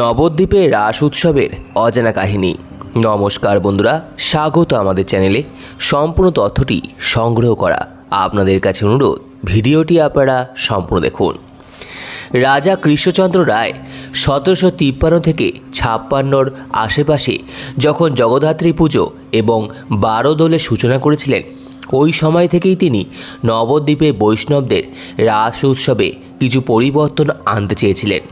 নবদ্বীপে রাস উৎসবের অজানা কাহিনী। নমস্কার বন্ধুরা, স্বাগত আমাদের চ্যানেলে। সম্পূর্ণ তথ্যটি সংগ্রহ করা আপনাদের কাছে অনুরোধ, ভিডিওটি আপনারা সম্পূর্ণ দেখুন। রাজা কৃষ্ণচন্দ্র রায় সতেরোশো তিপ্পান্ন থেকে ছাপ্পান্নর আশেপাশে যখন জগদ্ধাত্রী পুজো এবং বারো দলের সূচনা করেছিলেন, ওই সময় থেকেই তিনি নবদ্বীপে বৈষ্ণবদের রাস উৎসবে কিছু পরিবর্তন আনতে চেয়েছিলেন।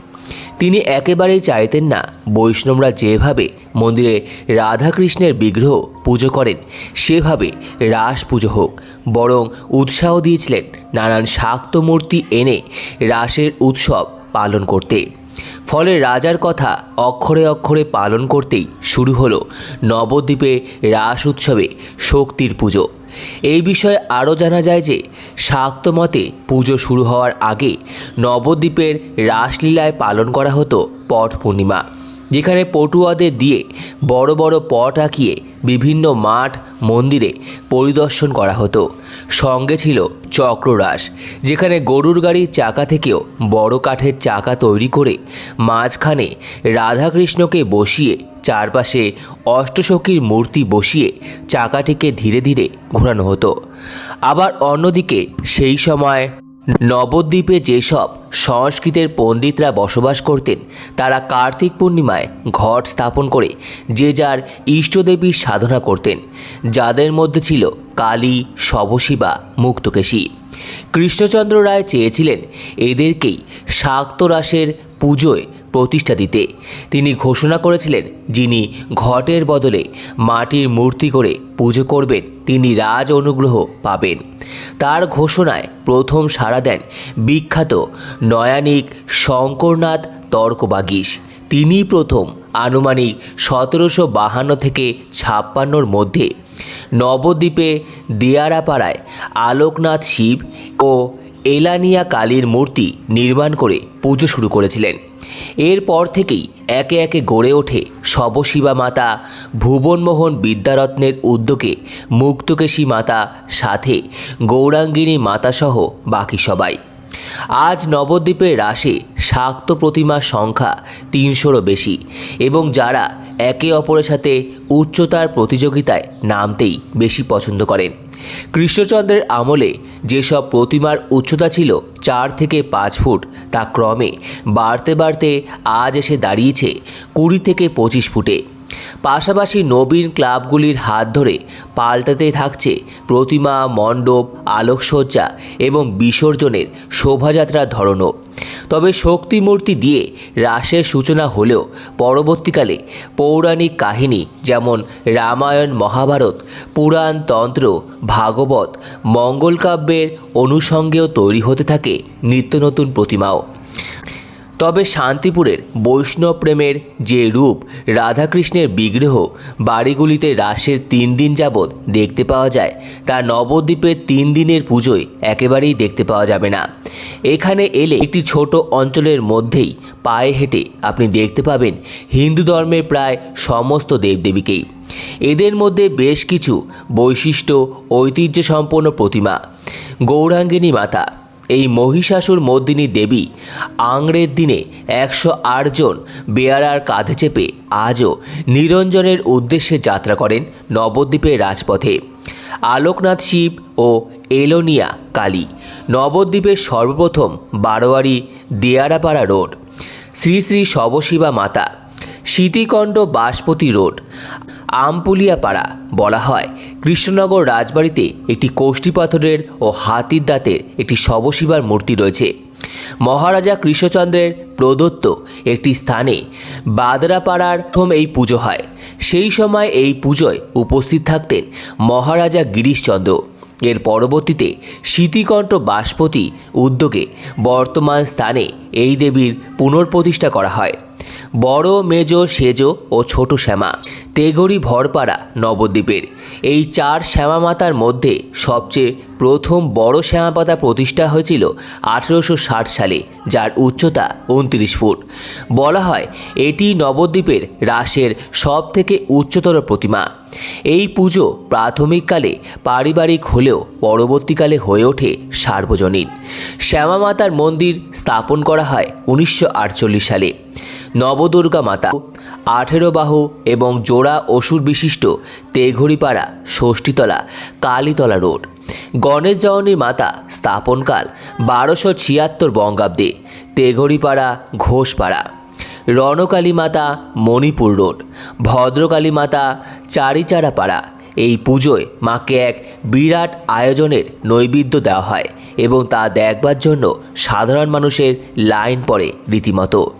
তিনি একেবারেই চাইতেন না বৈষ্ণবরা যেভাবে মন্দিরে রাধাকৃষ্ণের বিগ্রহ পুজো করেন, সেভাবে রাস পুজো হোক, বরং উৎসাহ দিয়েছিলেন নানান শাক্ত মূর্তি এনে রাসের উৎসব পালন করতে। ফলে রাজার কথা অক্ষরে অক্ষরে পালন করতেই শুরু হলো নবদ্বীপে রাস উৎসবে শক্তির পুজো। এই বিষয়ে আরও জানা যায় যে শাক্ত মতে পুজো শুরু হওয়ার আগে নবদ্বীপের রাসলীলায় পালন করা হতো পট পূর্ণিমা, যেখানে পটুয়াদের দিয়ে বড় বড় পট আঁকিয়ে বিভিন্ন মাঠ, মন্দিরে পরিদর্শন করা হতো। সঙ্গে ছিল চক্ররাস, যেখানে গরুর গাড়ির চাকা থেকেও বড় কাঠের চাকা তৈরি করে মাঝখানে রাধাকৃষ্ণকে বসিয়ে চারপাশে অষ্টসখীর মূর্তি বসিয়ে চাকাটিকে ধীরে ধীরে ঘোরানো হতো। আবার অন্যদিকে সেই সময় নবদ্বীপে যেসব সংস্কৃতের পণ্ডিতরা বসবাস করতেন, তারা কার্তিক পূর্ণিমায় ঘট স্থাপন করে যে যার ইষ্টদেবীর সাধনা করতেন, যাদের মধ্যে ছিল কালী শবশিবা মুক্তকেশী। কৃষ্ণচন্দ্র রায় চেয়েছিলেন এদেরকেই শাক্তরাসের পুজোয় প্রতিষ্ঠা দিতে। তিনি ঘোষণা করেছিলেন যিনি ঘটের বদলে মাটির মূর্তি করে পুজো করবেন, তিনি রাজ অনুগ্রহ পাবেন। তার ঘোষণায় প্রথম সাড়া দেন বিখ্যাত নয়ানিক শঙ্করনাথ তর্কবাগীশ। তিনি প্রথম আনুমানিক সতেরোশো বাহান্ন থেকে ছাপ্পান্নর মধ্যে নবদ্বীপে দিয়ারাপাড়ায় আলোকনাথ শিব ও এলানিয়া কালীর মূর্তি নির্মাণ করে পুজো শুরু করেছিলেন। এরপর থেকেই একে একে গড়ে ওঠে শবশিবা মাতা ভুবনমোহন বিদ্যারত্নের উদ্যোগে মুক্তকেশী মাতা সাথে গৌরাঙ্গিনী মাতাসহ বাকি সবাই। আজ নবদ্বীপের রাসে শাক্ত প্রতিমার সংখ্যা তিনশোরও বেশি এবং যারা একে অপরের সাথে উচ্চতার প্রতিযোগিতায় নামতেই বেশি পছন্দ করেন। কৃষ্ণচন্দ্রের আমলে যেসব প্রতিমার উচ্চতা ছিল চার থেকে পাঁচ ফুট, তা ক্রমে বাড়তে বাড়তে আজ এসে দাঁড়িয়েছে কুড়ি থেকে পঁচিশ ফুটে। পাশাপাশি নবীন ক্লাবগুলির হাত ধরে পাল্টাতে থাকছে প্রতিমা, মণ্ডপ, আলোকসজ্জা এবং বিসর্জনের শোভাযাত্রার ধরনও। তবে শক্তি মূর্তি দিয়ে রাসের সূচনা হলেও পরবর্তীকালে পৌরাণিক কাহিনী যেমন রামায়ণ, মহাভারত, পুরাণ তন্ত্র, ভাগবত মঙ্গলকাব্যের অনুষঙ্গেও তৈরি হতে থাকে নিত্য নতুন প্রতিমাও। তবে শান্তিপুরের বৈষ্ণব প্রেমের যে রূপ রাধাকৃষ্ণের বিগ্রহ বাড়িগুলিতে রাসের তিন দিন যাবৎ দেখতে পাওয়া যায়, তা নবদ্বীপের তিন দিনের পুজোয় একেবারেই দেখতে পাওয়া যাবে না। এখানে এলে একটি ছোট অঞ্চলের মধ্যেই পায়ে হেঁটে আপনি দেখতে পাবেন হিন্দু ধর্মের প্রায় সমস্ত দেবদেবীকেই। এদের মধ্যে বেশ কিছু বৈশিষ্ট্য ঐতিহ্য সম্পন্ন প্রতিমা, গৌরাঙ্গিনী মাতা এই মহিষাসুর মর্দিনী দেবী আংড়ের দিনে একশো জন বেয়ারার কাঁধে চেপে আজও নিরঞ্জনের উদ্দেশ্যে যাত্রা করেন নবদ্বীপের রাজপথে। আলোকনাথ শিব ও এলোনিয়া কালী নবদ্বীপের সর্বপ্রথম বারোয়ারি দেয়ারাপাড়া রোড। শ্রী শ্রী শবশিবা মাতা স্মৃতিকণ্ড বাসপতি রোড, আমপুলিয়াপাড়া বলা হয়। কৃষ্ণনগর রাজবাড়িতে একটি কোষ্ঠী পাথরের ও হাতির দাঁতের একটি শবশিবার মূর্তি রয়েছে। মহারাজা কৃষ্ণচন্দ্রের প্রদত্ত একটি স্থানে বাদরাপাড়ার প্রথম এই পুজো হয়। সেই সময় এই পুজোয় উপস্থিত থাকতেন মহারাজা গিরিশচন্দ্র। এর পরবর্তীতে স্মৃতিকণ্ঠ বাসপতি উদ্যোগে বর্তমান স্থানে এই দেবীর পুনর্প্রতিষ্ঠা করা হয়। বড়, মেজ, সেজ ও ছোট শ্যামা তেগরি ভরপাড়া নবদ্বীপের। এই চার শ্যামা মাতার মধ্যে সবচেয়ে প্রথম বড় শ্যামাপাতা প্রতিষ্ঠা হয়েছিল আঠেরোশো ষাট সালে, যার উচ্চতা উনত্রিশ ফুট। বলা হয়, এটি নবদ্বীপের রাসের সব থেকে উচ্চতর প্রতিমা। এই পুজো প্রাথমিককালে পারিবারিক হলেও পরবর্তীকালে হয়ে ওঠে সার্বজনীন। শ্যামা মাতার মন্দির স্থাপন করা হয় উনিশশো আটচল্লিশ সালে। নবদুর্গা মাতা, আঠেরো বাহু এবং জোড়া অসুর বিশিষ্ট তেঘড়িপাড়া, ষষ্ঠীতলা, কালীতলা রোড। গণেশ জননী মাতা স্থাপনকাল বারোশো ছিয়াত্তর বঙ্গাব্দে, তেঘড়িপাড়া, ঘোষপাড়া। রণকালী মাতা মণিপুর রোড। ভদ্রকালী মাতা চারিচারাপাড়া। এই পুজোয় মাকে এক বিরাট আয়োজনের নৈবেদ্য দেওয়া হয়। এবং তা দেখবার জন্য সাধারণ মানুষের লাইন পড়ে রীতিমতো।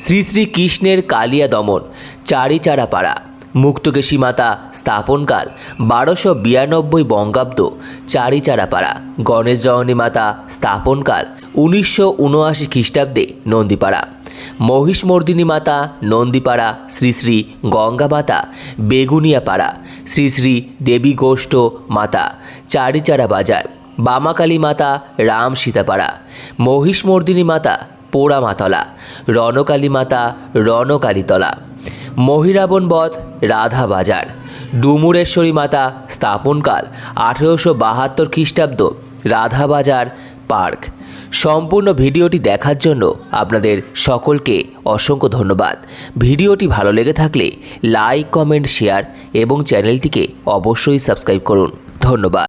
শ্রী শ্রী কৃষ্ণের কালিয়া দমন, চারিচারাপাড়া, মুক্তকেশী মাতা স্থাপনকাল, বারোশো বিরানব্বই বঙ্গাব্দ, চারিচারাপাড়া, গণেশ জননী মাতা স্থাপনকাল, উনিশশো উনআশি খ্রিস্টাব্দে নন্দীপাড়া মহিষমর্দিনী মাতা নন্দীপাড়া, শ্রী শ্রী গঙ্গা মাতা বেগুনিয়াপাড়া, শ্রী শ্রী দেবী গোষ্ঠ মাতা, চারিচারা বাজার। বামাকালী মাতা রাম সীতাপাড়া মহিষমর্দিনী মাতা পোড়ামাতলা, রণকালী মাতা রণকালীতলা মহিরাবণ বধ রাধা বাজার, ডুমুরেশ্বরী মাতা স্থাপনকাল আঠেরোশো বাহাত্তর খ্রিস্টাব্দ রাধা বাজার পার্ক। সম্পূর্ণ ভিডিওটি দেখার জন্য আপনাদের সকলকে অসংখ্য ধন্যবাদ। ভিডিওটি ভালো লেগে থাকলে লাইক, কমেন্ট, শেয়ার এবং চ্যানেলটিকে অবশ্যই সাবস্ক্রাইব করুন। ধন্যবাদ।